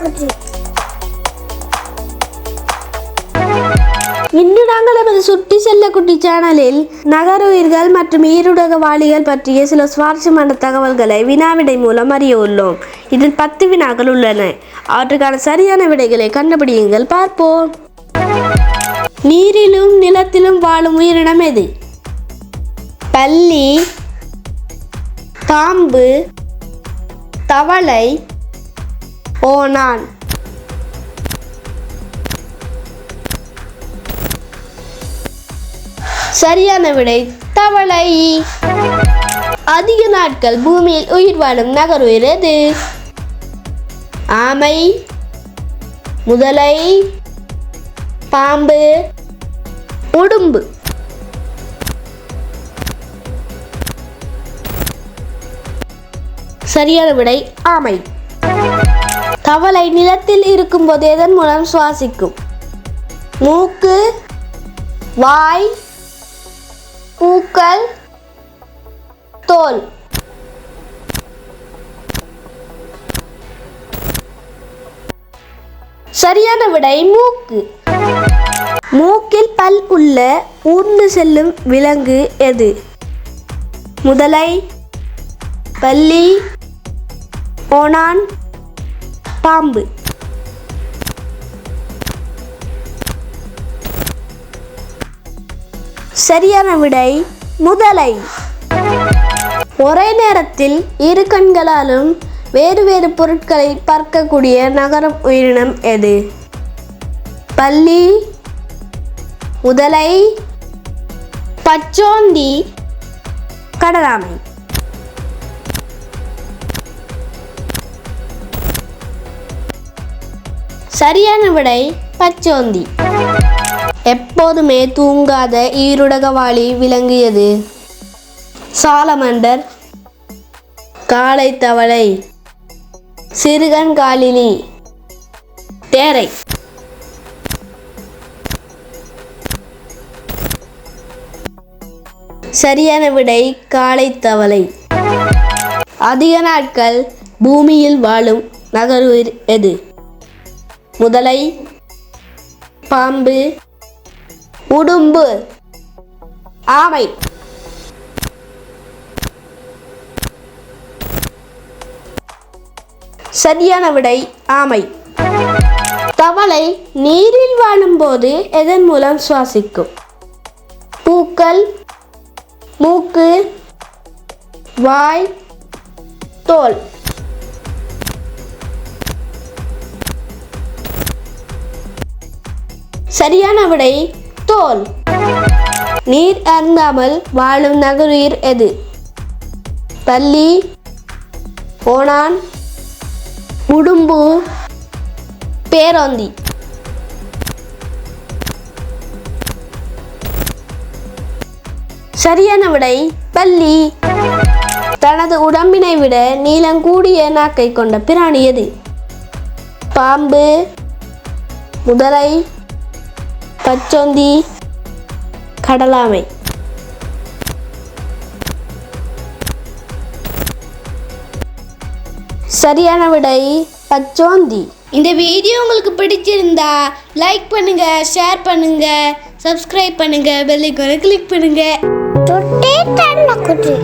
குட்டி இன்று நாங்கள் எமது சுட்டி செல்லக்குட்டி சேனலில் நகருயிர்கள் மற்றும் ஈருடக வாளிகள் பற்றிய சில சுவாரஸ்யமான தகவல்களை வினாவிடை மூலம் அறிய உள்ளோம். இதில் பத்து வினாக்கள் உள்ளன. அவற்றுக்கான சரியான விடைகளை கண்டுபிடியுங்கள். பார்ப்போம். நீரிலும் நிலத்திலும் வாழும் உயிரினம் எது? பள்ளி பாம்பு தவளை போனான். சரியான விடை தவளை. அதிக நாட்கள் பூமியில் உயிர் வாழும் நகருயிர் எது ஆமை முதலை பாம்பு உடும்பு. சரியான விடை ஆமை. தவளை நிலத்தில் இருக்கும்போது எதன் மூலம் சுவாசிக்கும்? மூக்கு வாய் பூக்கள் தோல். சரியான விடை மூக்கு. மூக்கில் பல் உள்ள ஊர்ந்து செல்லும் விலங்கு எது? முதலை பள்ளி ஓனான் பாம்பு. சரியான விடை முதலை. ஒரே நேரத்தில் இரு கண்களாலும் வேறு வேறு பொருட்களை பார்க்கக்கூடிய நகரம் உயிரினம் எது? பள்ளி முதலை பச்சோந்தி கடலாமை. சரியான விடை பச்சோந்தி. எப்போதுமே தூங்காத ஈருடகவாளி விளங்கியது. சாலமண்டர் காளை தவளை சிறுகன் காலினி தேரை. சரியான விடை காளை தவளை. அதிக நாட்கள் பூமியில் வாழும் நகருயிர் எது? முதலை பாம்பு உடும்பு ஆமை. சரியான விடை ஆமை. தவளை நீரில் வாழும்போது எதன் மூலம் சுவாசிக்கும்? பூக்கள் மூக்கு வாய் தோல். சரியான விடை தோல். நீர் அருந்தாமல் வாழும் நகருயிர் எது? பள்ளி. ஓணான். உடும்பு. பேரோந்தி. சரியான விடை பள்ளி. தனது உடம்பினை விட நீளம் கூடிய நாக்கை கொண்ட பிராணி எது? பாம்பு. முதலை. பச்சோந்தி கடலாமை. சரியான விடை பச்சோந்தி. இந்த வீடியோ உங்களுக்கு பிடிச்சிருந்தா லைக் பண்ணுங்க ஷேர் பண்ணுங்க சப்ஸ்கிரைப் பண்ணுங்க பெல் ஐக்கானை கிளிக் பண்ணுங்க. சுட்டி தண்ண குட்டி